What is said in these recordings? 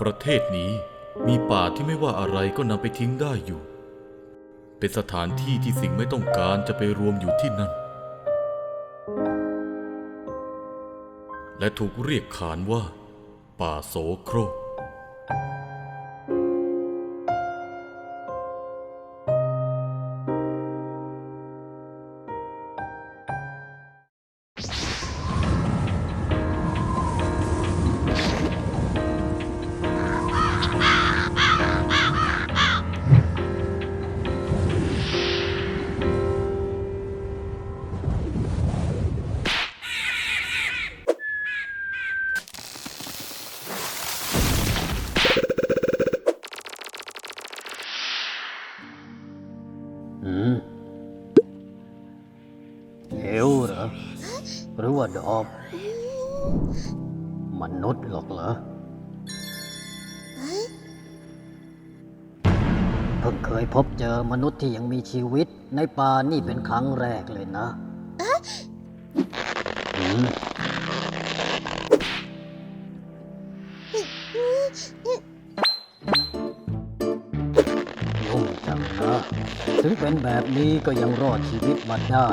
ประเทศนี้มีป่าที่ไม่ว่าอะไรก็นำไปทิ้งได้อยู่ เป็นสถานที่ที่สิ่งไม่ต้องการจะไปรวมอยู่ที่นั่น และถูกเรียกขานว่า ป่าโสโครก ว่าดอก มนุษย์หรอกเหรอ เพิ่งเคยพบเจอมนุษย์ที่ยังมีชีวิต ในป่านี่เป็นครั้งแรกเลยนะอืมยุ่งจังนะ ถึงเป็นแบบนี้ก็ยังรอดชีวิตมาได้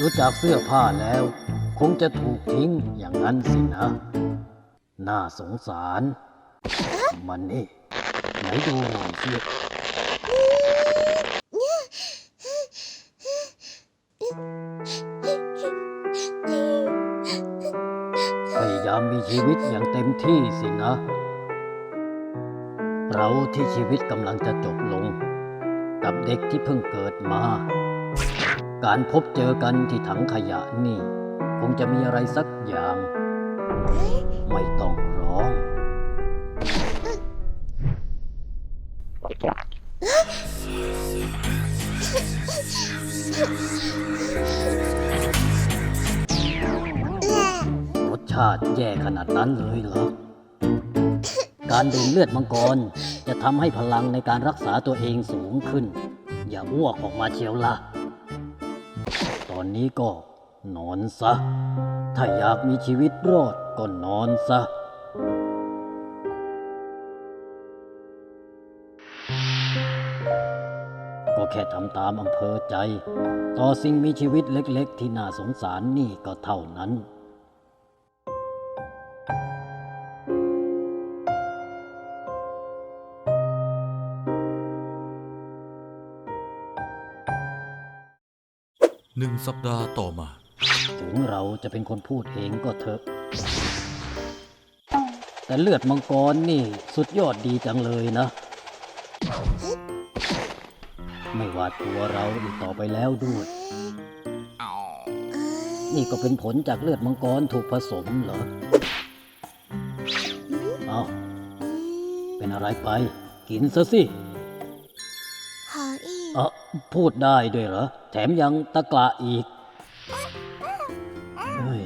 รู้จักเสื้อผ้าแล้ว คงจะถูกทิ้งอย่างนั้นสินะ น่าสงสาร มันนี่ ไหนดูหน่อยสิพยายามมีชีวิตอย่างเต็มที่สินะ เราที่ชีวิตกำลังจะจบลง กับเด็กที่เพิ่งเกิดมา การพบเจอกันที่ถังขยะนี่ คงจะมีอะไรสักอย่าง ไม่ต้องร้อง รสชาติแย่ขนาดนั้นเลยเหรอ การดื่มเลือดมังกร จะทำให้พลังในการรักษาตัวเองสูงขึ้น อย่าอ้วกออกมาเชียวละต อนนี้ก็นอนซะ ถ้าอยากมีชีวิตรอดก็นอนซะ ก็แค่ทำตามอำเภอใจ ต่อสิ่งมีชีวิตเล็กๆ ที่น่าสงสารนี่ก็เท่านั้น หนึ่งสัปดาห์ต่อมา ถึงเราจะเป็นคนพูดเองก็เถอะ แต่เลือดมังกรนี่สุดยอดดีจังเลยนะ ไม่หวาดกลัวเราอีกต่อไปแล้วด้วย นี่ก็เป็นผลจากเลือดมังกรถูกผสมเหรอ เอาเป็นอะไรไป กินซะสิ พูดได้ด้วยเหรอ แถมยังตะกละอีกเฮ้ย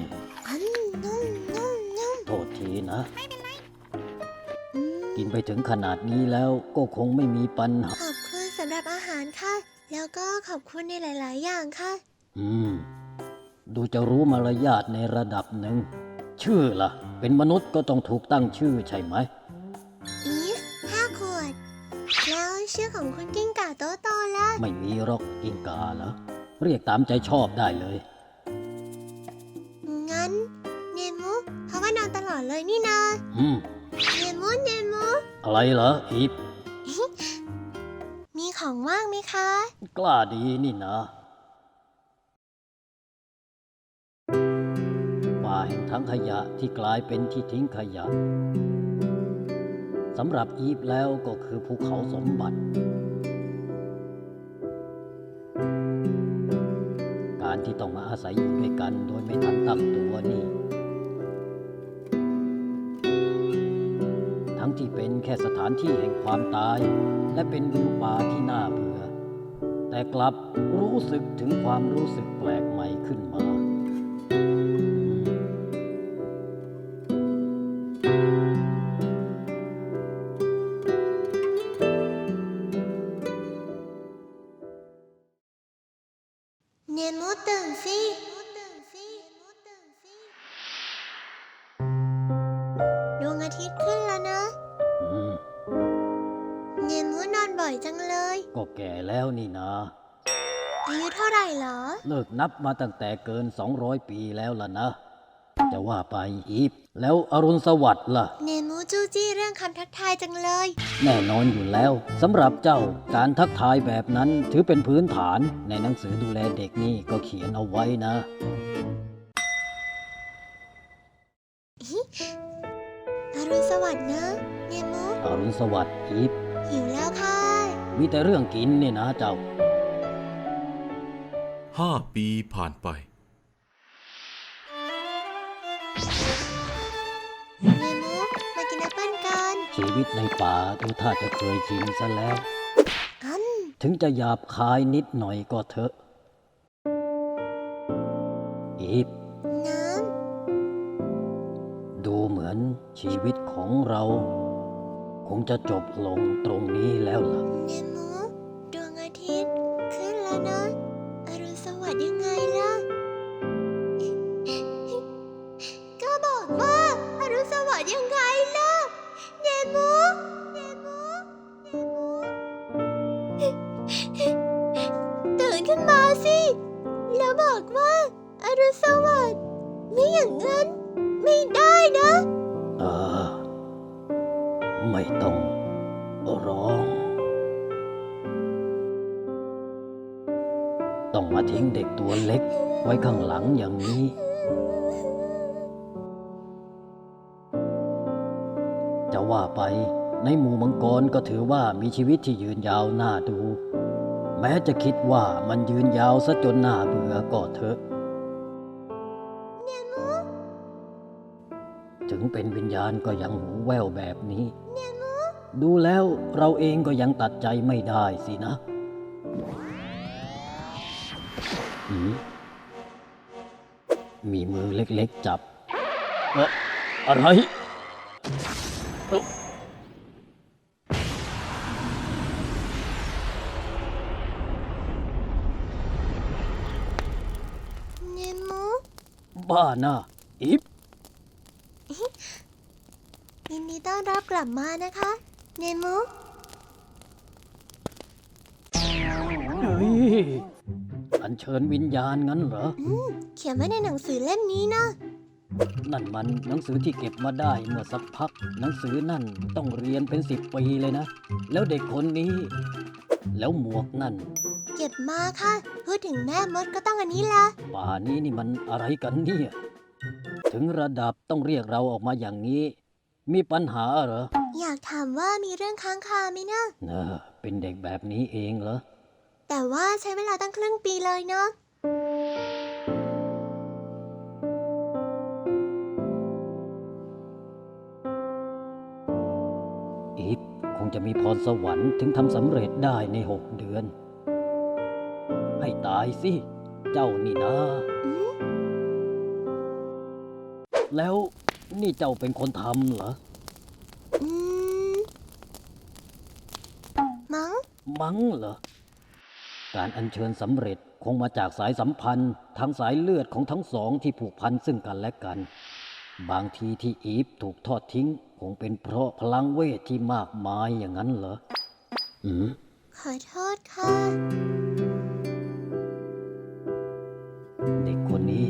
อันนุ่มนุ่มนุ่มโทษทีนะอืมกินไปถึงขนาดนี้แล้วก็คงไม่มีปัญหา ขอบคุณสำหรับอาหารค่ะ แล้วก็ขอบคุณในหลาย ๆ อย่างค่ะ อืม ดูจะรู้มารยาทในระดับหนึ่ง ชื่อล่ะ เป็นมนุษย์ก็ต้องถูกตั้งชื่อใช่ไหม ไม่มีหรอกกินกาเหรอเรียกตามใจชอบได้เลย งั้นเนมุเพราะว่านอนตลอดเลยนี่นาอืม เนมุเนมุอะไรเหรออีฟมีของว่างไหมคะ กล้าดีนี่นะป่าแห่งทั้งขยะที่กลายเป็นที่ทิ้งขยะสำหรับอีฟแล้วก็คือภูเขาสมบัติ ที่ต้องมาอาศัยอยู่ด้วยกัน โดยไม่ทันตั้งตัวนี่ ทั้งที่เป็นแค่สถานที่แห่งความตาย และเป็นวิวป่าที่น่าเบื่อ แต่กลับรู้สึกถึงความรู้สึกแปลกใหม่ขึ้นมา แก่แล้วนี่นะอายุเท่าไหร่เหรอ เลิกนับมาตั้งแต่เกิน 200 ปีแล้วล่ะนะ จะว่าไปอีฟแล้วอรุณสวัสดิ์ล่ะ เนมูจู้จี้เรื่องคำทักทายจังเลย แน่นอนอยู่แล้วสำหรับเจ้าการทักทายแบบนั้นถือเป็นพื้นฐานในหนังสือดูแลเด็กนี่ก็เขียนเอาไว้นะ อรุณสวัสดิ์นะ เนมูอรุณสวัสดิ์อีฟหิวแล้วค่ะ มีแต่เรื่องกินเนี่ยนะเจ้า ห้าปีผ่านไปเนมูมากินแอปเปิ้ลกันชีวิตในป่าดูท่าจะเคยชินซะแล้วอัน ถึงจะหยาบคายนิดหน่อยก็เถอะอีฟน้ดูเหมือนชีวิตของเราค งจะจบลงตรงนี้แล้วล่ะเนมูดวงอาทิตย์ขึ้นแล้วนะ อรุณสวัสดิ์ยังไงล่ะ ไม่ต้องร้อง ต้องมาทิ้งเด็กตัวเล็กไว้ข้างหลังอย่างนี้ จะว่าไปในหมู่มังกรก็ถือว่ามีชีวิตที่ยืนยาวน่าดู แม้จะคิดว่ามันยืนยาวซะจนน่าเบื่อก็เถอะ ถึงเป็นวิญญาณก็ยังหูแว่วแบบนี้ ดูแล้วเราเองก็ยังตัดใจไม่ได้สินะหืมมีมือเล็กๆจับเอะอะไรเอ๊ะเนมูบ้าน่ะอิฟ ยินดีต้อนรับ กลับมานะคะ เนมูเฮ้ยอัญเชิญวิญญาณงั้นเหรอ อืมเขียนไว้ในหนังสือเล่มนี้นะ นั่นมันหนังสือที่เก็บมาได้เมื่อสักพัก หนังสือนั่นต้องเรียนเป็นสิบปีเลยนะ แล้วเด็กคนนี้ แล้วหมวกนั่น เก็บมาค่ะ พูดถึงแม่มดก็ต้องอันนี้ละป่านี้นี่มันอะไรกันเนี่ย ถึงระดับต้องเรียกเราออกมาอย่างนี้ มีปัญหาเหรอ อยากถามว่ามีเรื่องค้างคาไหมนะเนอเป็นเด็กแบบนี้เองเหรอ แต่ว่าใช้เวลาตั้งครึ่งปีเลยเนาะอีฟคงจะมีพรสวรรค์ถึงทำสำเร็จได้ในหกเดือน ให้ตายสิ เจ้านี่นะอืมแล้ว นี่เจ้าเป็นคนทำเหรอ อืมมั้งมั้งเหรอ การอัญเชิญสำเร็จคงมาจากสายสัมพันธ์ทางสายเลือดของทั้งสองที่ผูกพันซึ่งกันและกัน บางทีที่อีฟถูกทอดทิ้ง คงเป็นเพราะพลังเวทที่มากมายอย่างนั้นเหรอ อืม ขอโทษค่ะ เด็กคนนี้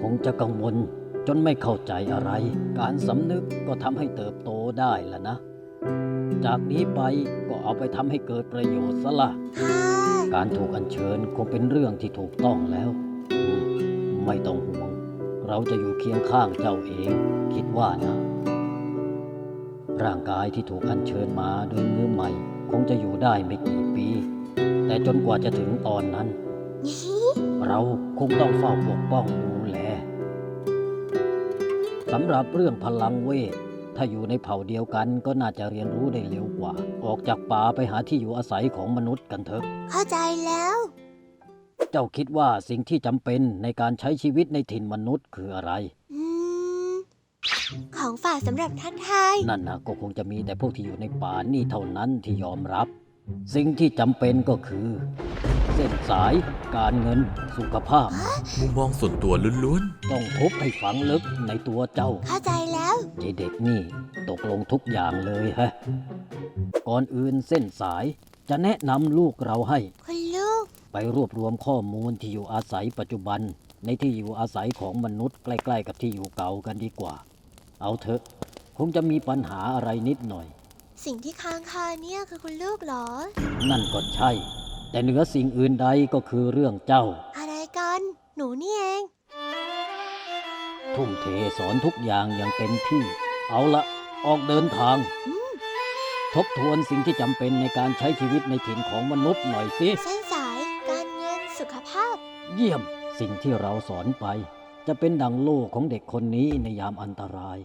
คงจะกังวล จนไม่เข้าใจอะไร การสำนึกก็ทำให้เติบโตได้ละนะ จากนี้ไปก็เอาไปทำให้เกิดประโยชน์ซะละค่ะการถูกอัญเชิญคงเป็นเรื่องที่ถูกต้องแล้วอืมไม่ต้องห่วง เราจะอยู่เคียงข้างเจ้าเอง คิดว่านะ ร่างกายที่ถูกอัญเชิญมาโดยมือใหม่ คงจะอยู่ได้ไม่กี่ปี แต่จนกว่าจะถึงตอนนั้น เราคงต้องเฝ้าปกป้องดูแล สำหรับเรื่องพลังเวท ถ้าอยู่ในเผ่าเดียวกันก็น่าจะเรียนรู้ได้เร็วกว่า ออกจากป่าไปหาที่อยู่อาศัยของมนุษย์กันเถอะ เข้าใจแล้ว เจ้าคิดว่าสิ่งที่จำเป็นในการใช้ชีวิตในถิ่นมนุษย์คืออะไร อืม ของฝากสำหรับทักทาย นั่นนะก็คงจะมีแต่พวกที่อยู่ในป่านี่เท่านั้นที่ยอมรับ สิ่งที่จำเป็นก็คือ เส้นสาย การเงิน สุขภาพ มุมมองส่วนตัวล้วนต้องทุบให้ฝังลึกในตัวเจ้า เข้าใจแล้วยายเด็กนี่ตกลงทุกอย่างเลยฮะ ก่อนอื่นเส้นสายจะแนะนำลูกเราให้ คุณลูก ไปรวบรวมข้อมูลที่อยู่อาศัยปัจจุบัน ในที่อยู่อาศัยของมนุษย์ใกล้ ๆ กับที่อยู่เก่ากันดีกว่า เอาเถอะ คงจะมีปัญหาอะไรนิดหน่อย สิ่งที่ค้างคาเนี่ยคือคุณลูกเหรอ นั่นก็ใช่ แต่เหนือสิ่งอื่นใดก็คือเรื่องเจ้า อะไรกัน หนูนี่เอง ทุ่มเทสอนทุกอย่างอย่างเต็มที่ เอาละออกเดินทางอืมทบทวนสิ่งที่จำเป็นในการใช้ชีวิตในถิ่นของมนุษย์หน่อยสิ เส้นสาย การเงิน สุขภาพ เยี่ยม สิ่งที่เราสอนไป จะเป็นดังโล่ของเด็กคนนี้ในยามอันตราย